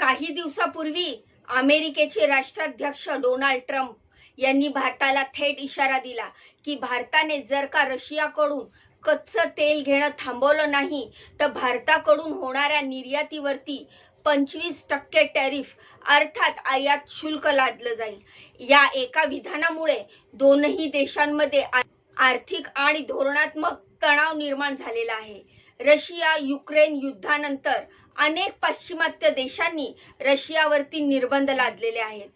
काही दिवसापूर्वी अमेरिकेचे राष्ट्राध्यक्ष डोनाल्ड ट्रम्प यांनी भारताला थेट इशारा दिला की भारताने जर का रशियाकडून कच्चं तेल घेणं थांबवलं नाही तर भारताकडून होणाऱ्या निर्यातीवरती पंचवीस टक्के टॅरिफ अर्थात आयात शुल्क लादलं जाईल. या एका विधानामुळे दोनही देशांमध्ये आर्थिक आणि धोरणात्मक तणाव निर्माण झालेला आहे. रशिया युक्रेन युद्धानंतर अनेक पाश्चिमात्य देशांनी रशियावरती निर्बंध लादलेले आहेत.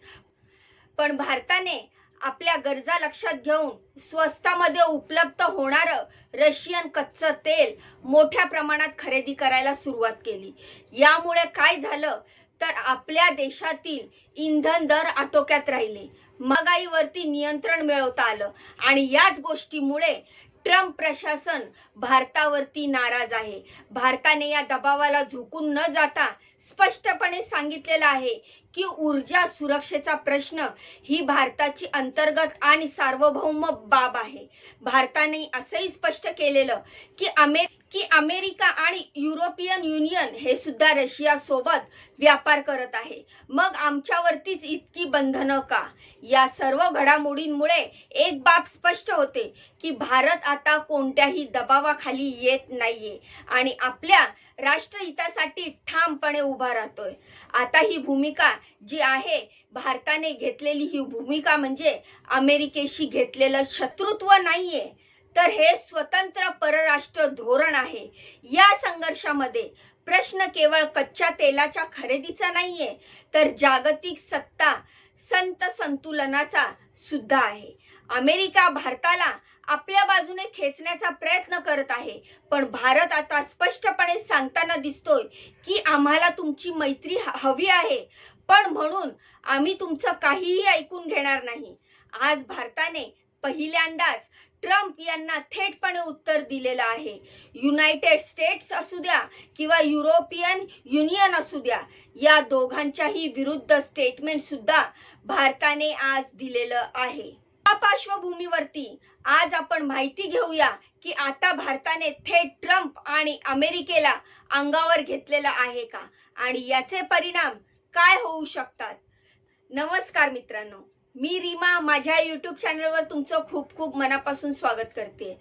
पण भारताने आपल्या गरजा लक्षात घेऊन स्वस्तामध्ये उपलब्ध होणारं रशियन कच्चं तेल मोठ्या प्रमाणात खरेदी करायला सुरुवात केली. यामुळे काय झालं? तर आपल्या देशातील इंधन दर आटोक्यात राहिले. महागाईवरती नियंत्रण मिळवता आलं. आणि याच गोष्टीमुळे ट्रम्प प्रशासन भारतावरती नाराज आहे. भारताने या दबावाला झुकून न जाता स्पष्टपणे सांगितलेलं आहे की ऊर्जा सुरक्षेचा प्रश्न ही भारताची अंतर्गत आणि सार्वभौम बाब आहे. भारताने असंही स्पष्ट केलेलं की अमेर की अमेरिका आणि युरोपियन युनियन हे सुद्धा रशिया सोबत व्यापार करत आहे. मग आमच्यावरतीच इतकी बंधनं का? या सर्व घडामोडींमुळे एक बाब स्पष्ट होते की भारत आता कोणत्याही दबावाखाली येत नाहीये आणि आपल्या राष्ट्रहितासाठी ठामपणे उभा राहतोय. आता ही भूमिका जी आहे भारताने घेतलेली ही भूमिका म्हणजे अमेरिकेशी घेतलेलं शत्रुत्व नाहीये. तर हे स्वतंत्र परराष्ट्र धोरण आहे. या संघर्षामध्ये प्रश्न केवळ कच्च्या तेलाच्या खरेदीचा नाहीये तर जागतिक सत्ता संत संतुलनाचा सुद्धा आहे. अमेरिका भारताला आपल्या बाजूने खेचण्याचा प्रयत्न करत आहे पण भारत आता स्पष्टपणे सांगताना दिसतोय की आम्हाला तुमची मैत्री हवी आहे. पण म्हणून आम्ही तुमचं काहीही ऐकून घेणार नाही. आज भारताने पहिल्यांदाच ट्रम्प यांना थेटपणे उत्तर दिलेलं आहे. युनायटेड स्टेट्स असू द्या किंवा युरोपियन युनियन असू द्या या दोघांच्याही विरुद्ध स्टेटमेंट सुद्धा भारताने आज दिलेलं आहे. या पार्श्वभूमीवरती आज आपण माहिती घेऊया की आता भारताने थेट ट्रम्प आणि अमेरिकेला अंगावर घेतलेला आहे का? आणि याचे परिणाम काय होऊ शकतात? नमस्कार मित्रांनो. मी रीमा माझ्या युट्यूब चॅनलवर तुमचं खूप खूप मनापासून स्वागत करते.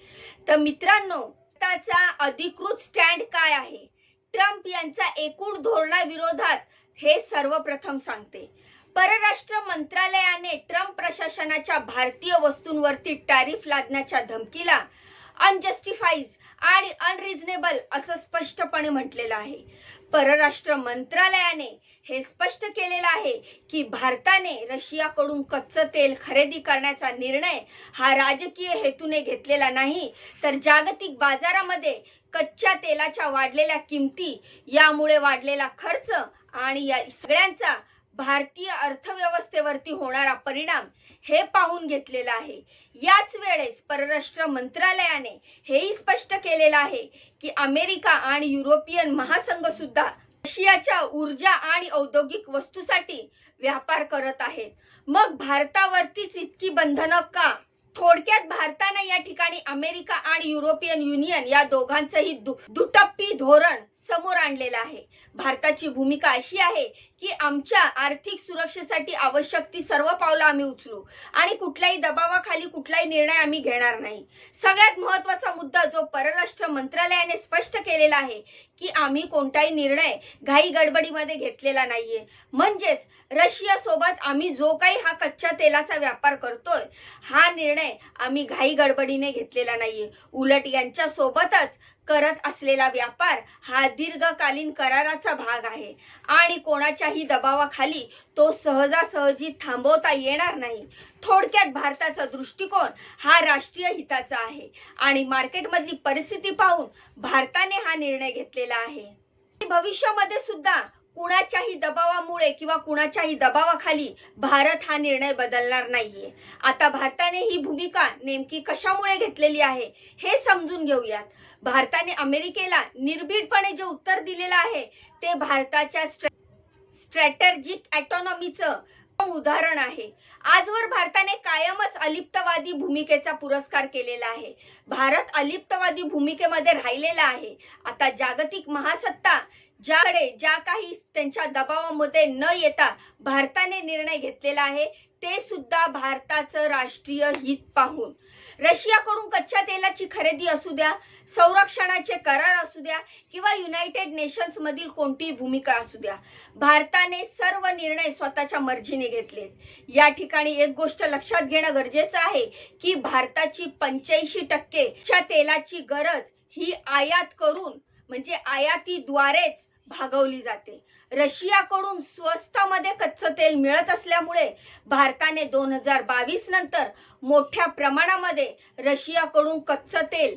तर मित्रांनो त्याचा अधिकृत स्टँड काय आहे? ट्रम्प यांचा एकूण धोरणाविरोधात हे सर्वप्रथम सांगते. परराष्ट्र मंत्रालयाने ट्रम्प प्रशासनाच्या भारतीय वस्तूंवरती टॅरिफ लादण्याच्या धमकीला अनजस्टिफाईज आणि अनरिझनेबल असं स्पष्टपणे म्हटलेलं आहे. परराष्ट्र मंत्रालयाने हे स्पष्ट केलेलं आहे की भारताने रशियाकडून कच्चं तेल खरेदी करण्याचा निर्णय हा राजकीय हेतूने घेतलेला नाही तर जागतिक बाजारामध्ये कच्च्या तेलाच्या वाढलेल्या किमती यामुळे वाढलेला खर्च आणि या सगळ्यांचा भारतीय अर्थव्यवस्थेवरती होणारा परिणाम हे पाहून घेतलेला आहे. याच वेळेस परराष्ट्र मंत्रालयाने हेही स्पष्ट केलेलं आहे की अमेरिका आणि युरोपियन महासंघ सुद्धा रशियाच्या ऊर्जा आणि औद्योगिक वस्तूसाठी व्यापार करत आहेत. मग भारतावरतीच इतकी बंधनं का? थोडक्यात भारताने या ठिकाणी अमेरिका आणि युरोपियन युनियन या दोघांचंही दु- दुटप्पी धोरण समोर आणलेलं आहे. भारताची भूमिका अशी आहे की आमच्या आर्थिक सुरक्षेसाठी आवश्यक ती सर्व पावलं आम्ही उचलू आणि कुठल्याही दबावाखाली कुठलाही निर्णय आम्ही घेणार नाही. सगळ्यात महत्त्वाचा मुद्दा जो परराष्ट्र मंत्रालयाने स्पष्ट केलेला आहे की आम्ही कोणताही निर्णय घाई गडबडीमध्ये घेतलेला नाहीये. म्हणजेच रशिया सोबत आम्ही जो काही हा कच्च्या तेलाचा व्यापार करतोय हा निर्णय आम्ही घाई गडबडीने घेतलेला नाहीये. उलट यांच्या सोबतच करत असलेला व्यापार हा दीर्घकालीन कराराचा भाग आहे. आणि कोणाच्याही दबावाखाली तो सहजासहजी थांबवता येणार नाही. थोडक्यात भारताचा दृष्टिकोन हा राष्ट्रीय हिताचा आहे. आणि मार्केटमधली परिस्थिती पाहून भारताने हा निर्णय घेतलेला आहे. भविष्यामध्ये सुद्धा कोणाच्याही दबावामुळे किंवा कुणाच्याही दबावाखाली भारत हा निर्णय बदलणार नाहीये. आता भारताने ही भूमिका नेमकी कशामुळे घेतलेली आहे हे समजून घेऊयात. भारताने अमेरिकेला निर्भीडपणे जे उत्तर दिलेलं आहे ते भारताच्या स्ट्रॅटेजिक ऑटोनॉमीचं उदाहरण आहे. आजवर भारताने कायमच अलिप्तवादी भूमिकेचा पुरस्कार केलेला आहे. भारत अलिप्तवादी भूमिकेमध्ये राहिलेला आहे. आता जागतिक महासत्ता ज्याकडे ज्या काही त्यांच्या दबावामध्ये न येता भारताने निर्णय घेतलेला आहे ते सुद्धा भारताचं राष्ट्रीय हित पाहून. रशियाकडून कच्च्या तेलाची खरेदी असू द्या संरक्षणाचे करार असू द्या किंवा युनायटेड नेशन्स मधील कोणतीही भूमिका असू द्या भारताने सर्व निर्णय स्वतःच्या मर्जीने घेतलेत. या ठिकाणी एक गोष्ट लक्षात घेणं गरजेचं आहे की भारताची पंच्याऐंशी टक्केच्या तेलाची गरज ही आयात करून म्हणजे आयातीद्वारेच भागवली जाते. रशियाकडून स्वस्तामध्ये कच्चं तेल मिळत असल्यामुळे भारताने दोन हजार बावीस नंतर मोठ्या प्रमाणामध्ये रशियाकडून कच्चं तेल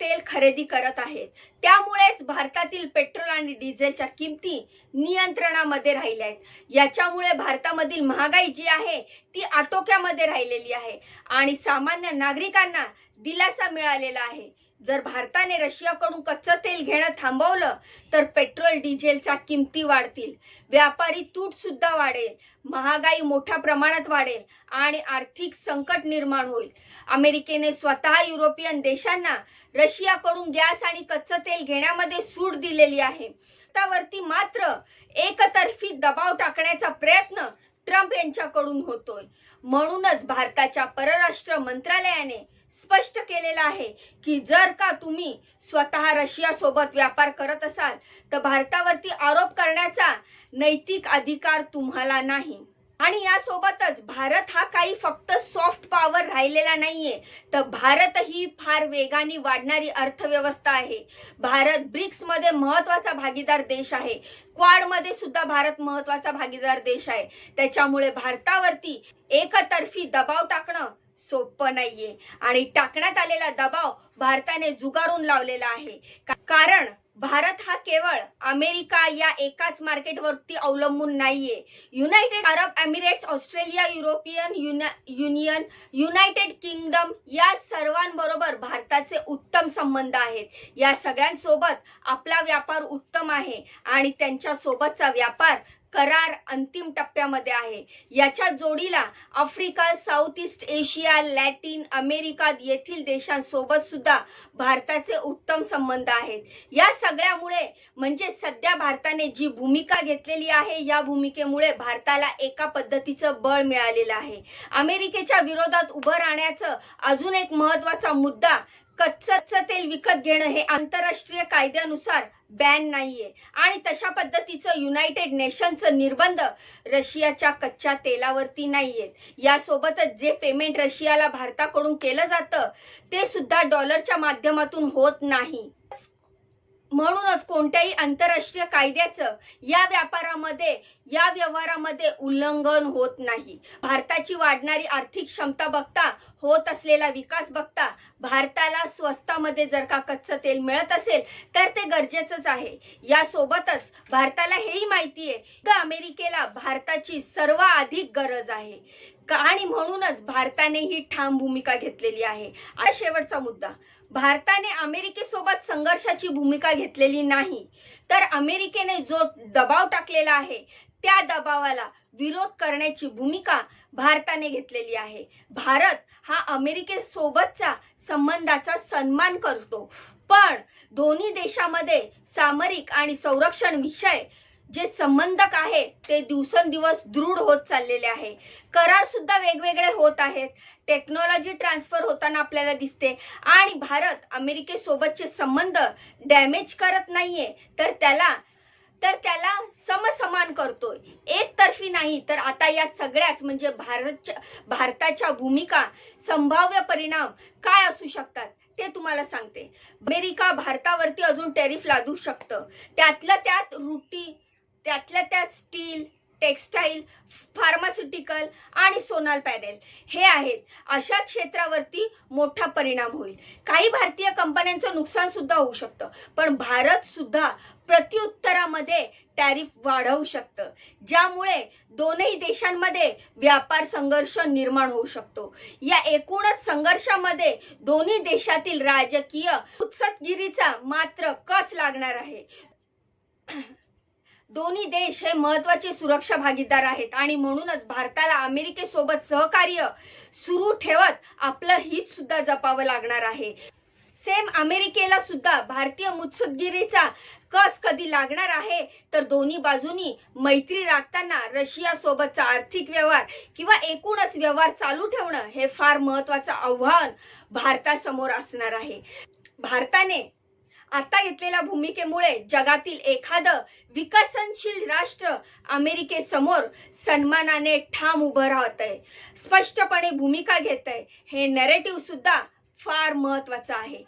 तेल खरेदी करत आहेत. त्यामुळेच भारतातील पेट्रोल आणि डिझेलच्या किमती नियंत्रणामध्ये राहिल्या आहेत. याच्यामुळे भारतामधील महागाई जी आहे ती आटोक्यामध्ये राहिलेली आहे आणि सामान्य नागरिकांना दिलासा मिळालेला आहे. जर भारताने रशियाकडून कच्चं तेल घेणं थांबवलं तर पेट्रोल डिझेलच्या किमती वाढतील. व्यापारी तूटसुद्धा वाढेल. महागाई मोठ्या प्रमाणात वाढेल आणि आर्थिक संकट निर्माण होईल. अमेरिकेने स्वतः युरोपियन देशांना रशियाकडून गॅस आणि कच्चं तेल घेण्यामध्ये सूट दिलेली आहे. त्यावरती मात्र एकतर्फी दबाव टाकण्याचा प्रयत्न ट्रम्प यांच्याकडून होतोय. म्हणूनच भारताच्या परराष्ट्र मंत्रालयाने स्पष्ट केलेलं आहे की जर का तुम्ही स्वतः रशिया सोबत व्यापार करत असाल तर भारतावरती आरोप करण्याचा नैतिक अधिकार तुम्हाला नाही. आणि यासोबतच भारत हा काही फक्त सॉफ्ट पॉवर राहिलेला नाहीये. तर भारत ही फार वेगाने वाढणारी अर्थव्यवस्था आहे. भारत ब्रिक्समध्ये महत्त्वाचा भागीदार देश आहे. क्वाडमध्ये सुद्धा भारत महत्त्वाचा भागीदार देश आहे. त्याच्यामुळे भारतावरती एकतर्फी दबाव टाकणं सोपं नाहीये. आणि टाकण्यात आलेला दबाव भारताने जुगारून लावलेला आहे. का- कारण भारत हा केवळ अमेरिका या एकाच मार्केटवरती अवलंबून नाहीये. United Arab Emirates Australia European युना- युनियन युनायटेड किंगडम या सर्वांबरोबर भारताचे उत्तम संबंध आहेत. या सगळ्यांसोबत आपला व्यापार उत्तम आहे आणि त्यांच्या सोबतचा व्यापार करार अंतिम टप्प्यामध्ये आहे. याच्या जोडीला Africa South East Asia Latin America येथील देशांसोबत सुद्धा भारताचे उत्तम संबंध आहेत. या सगळ्यामुळे म्हणजे सध्या भारताने जी भूमिका घेतलेली आहे या भूमिकेमुळे भारताला एका पद्धतीचं बळ मिळालेलं आहे. अमेरिकेच्या विरोधात उभं राहण्याचं अजून एक महत्त्वाचा मुद्दा कच्चं तेल विकत घेणं हे आंतरराष्ट्रीय कायद्यानुसार बॅन नाहीये. आणि तशा पद्धतीचं युनायटेड नेशनचं निर्बंध रशियाच्या कच्च्या तेलावरती नाहीयेत. यासोबतच जे पेमेंट रशियाला भारताकडून केलं जातं ते सुद्धा डॉलरच्या माध्यमातून होत नाही. म्हणूनच कोणत्याही आंतरराष्ट्रीय कायद्याचं या व्यापारामध्ये या व्यवहारामध्ये उल्लंघन होत नाही. भारताची वाढणारी आर्थिक क्षमता बघता होत असलेला विकास बघता भारताला स्वस्तामध्ये जर का कच्चं तेल मिळत असेल तर ते गरजेचंच आहे. यासोबतच भारताला हेही माहिती आहे की अमेरिकेला भारताची सर्वाधिक गरज आहे. आणि म्हणूनच भारताने ही ठाम भूमिका घेतलेली आहे. आता शेवटचा मुद्दा. भारताने अमेरिकेसोबत संघर्षाची भूमिका घेतलेली नाही. तर अमेरिकेने जो दबाव टाकलेला आहे त्या दबावाला विरोध करण्याची भूमिका भारताने घेतलेली आहे. भारत हा अमेरिकेसोबतचा संबंधाचा सन्मान करतो. पण दोन्ही देशामध्ये सामरिक आणि संरक्षण विषय जे संबंधक आहे ते दिवसेंदिवस दृढ होत चाललेले आहे. करार सुद्धा वेगवेगळे होत आहेत. टेक्नॉलॉजी ट्रान्सफर होताना आपल्याला दिसते. आणि भारत अमेरिकेसोबतचे संबंध डॅमेज करत नाहीये. तर त्याला तर त्याला समसमान करतोय. एकतर्फी नाही तर आता या सगळ्याच म्हणजे भारतच्या भारताच्या भूमिका संभाव्य परिणाम काय असू शकतात ते तुम्हाला सांगते. अमेरिका भारतावरती अजून टॅरिफ लादू शकतं. त्यातलं त्यात रुटी त्यातल्या त्यात स्टील टेक्स्टाईल फार्मास्युटिकल आणि सोनाल पॅनेल हे आहेत. अशा क्षेत्रावरती मोठा परिणाम होईल. काही भारतीय कंपन्यांचं नुकसान सुद्धा होऊ शकतं पण भारत सुद्धा प्रत्युत्तरामध्ये टॅरिफ वाढवू शकतं ज्यामुळे दोनही देशांमध्ये व्यापार संघर्ष निर्माण होऊ शकतो. या एकूणच संघर्षामध्ये दोन्ही देशातील राजकीय उत्सतगिरीचा मात्र कस लागणार आहे? दोन्ही देश हे महत्त्वाचे सुरक्षा भागीदार आहेत आणि म्हणूनच भारताला अमेरिकेसोबत सहकार्य सुरू ठेवत आपलं हित सुद्धा जपावं लागणार आहे. सेम अमेरिकेला सुद्धा भारतीय मुत्सुदगिरीचा कस कधी लागणार आहे? तर दोन्ही बाजूनी मैत्री राखताना रशिया सोबतचा आर्थिक व्यवहार किंवा एकूणच व्यवहार चालू ठेवणं हे फार महत्वाचं आव्हान भारतासमोर असणार आहे. भारताने आता घेतलेल्या भूमिकेमुळे जगातील एखादं विकसनशील राष्ट्र अमेरिकेसमोर सन्मानाने ठाम उभं राहत आहे स्पष्टपणे भूमिका घेत आहे हे नॅरेटिव्ह सुद्धा फार महत्वाचं आहे.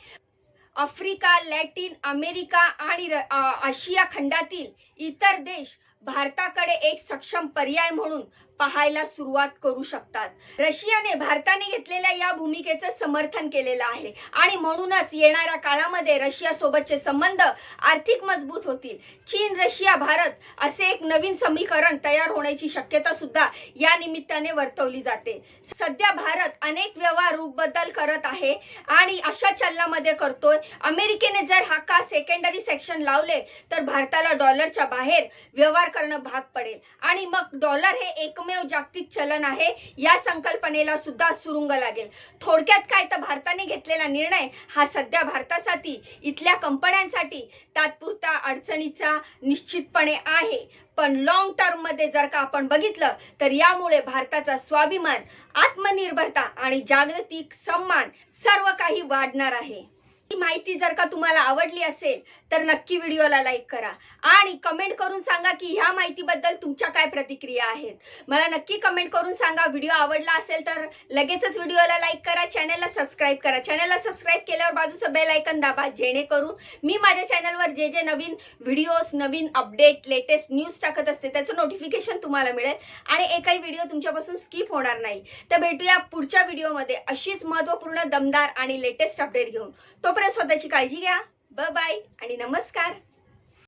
आफ्रिका लॅटिन अमेरिका आणि आशिया खंडातील इतर देश भारताकडे एक सक्षम पर्याय म्हणून पाहायला सुरुवात करू शकतात. रशियाने भारताने घेतलेल्या या भूमिकेचं समर्थन केलेलं आहे. आणि म्हणूनच येणाऱ्या काळामध्ये रशिया सोबतचे संबंध आर्थिक मजबूत होतील. चीन रशिया भारत असे एक नवीन समीकरण तयार होण्याची शक्यता सुद्धा या निमित्ताने वर्तवली जाते. सध्या भारत अनेक व्यवहार रूप बदल करत आहे आणि अशा चलनामध्ये करतोय. अमेरिकेने जर हा का सेकंडरी सेक्शन लावले तर भारताला डॉलरच्या बाहेर व्यवहार करणं भाग पडेल. आणि मग डॉलर हे एकमेव जागतिक चलन आहे. या संकल्पनेला सुद्धा सुरुंग लागेल. थोडक्यात काय तर भारताने घेतलेला निर्णय हा सध्या भारतासाठी इथल्या कंपन्यांसाठी तात्पुरता अडचणीचा निश्चितपणे आहे. पण लॉंग टर्ममध्ये जर का आपण बघितलं तर यामुळे भारताचा स्वाभिमान आत्मनिर्भरता आणि जागतिक सन्मान सर्व काही वाढणार आहे. ही माहिती जर का तुम्हाला आवडली असेल तर नक्की व्हिडिओला लाईक करा. आणि कमेंट करून सांगा की ह्या माहितीबद्दल तुमच्या काय प्रतिक्रिया आहेत. मला नक्की कमेंट करून सांगा. व्हिडिओ आवडला असेल तर लगेचच व्हिडिओला लाईक करा. चॅनलला सबस्क्राईब करा. चॅनलला सबस्क्राईब केल्यावर बाजूचं बेल ऐकन दाबा जेणेकरून मी माझ्या चॅनलवर जे जे नवीन व्हिडिओज नवीन अपडेट लेटेस्ट न्यूज टाकत असते त्याचं नोटिफिकेशन तुम्हाला मिळेल. आणि एकही व्हिडिओ तुमच्यापासून स्किप होणार नाही. तर भेटूया पुढच्या व्हिडिओमध्ये अशीच महत्त्वपूर्ण दमदार आणि लेटेस्ट अपडेट घेऊन. तोपर्यंत स्वतःची काळजी घ्या. ब बाय आणि नमस्कार.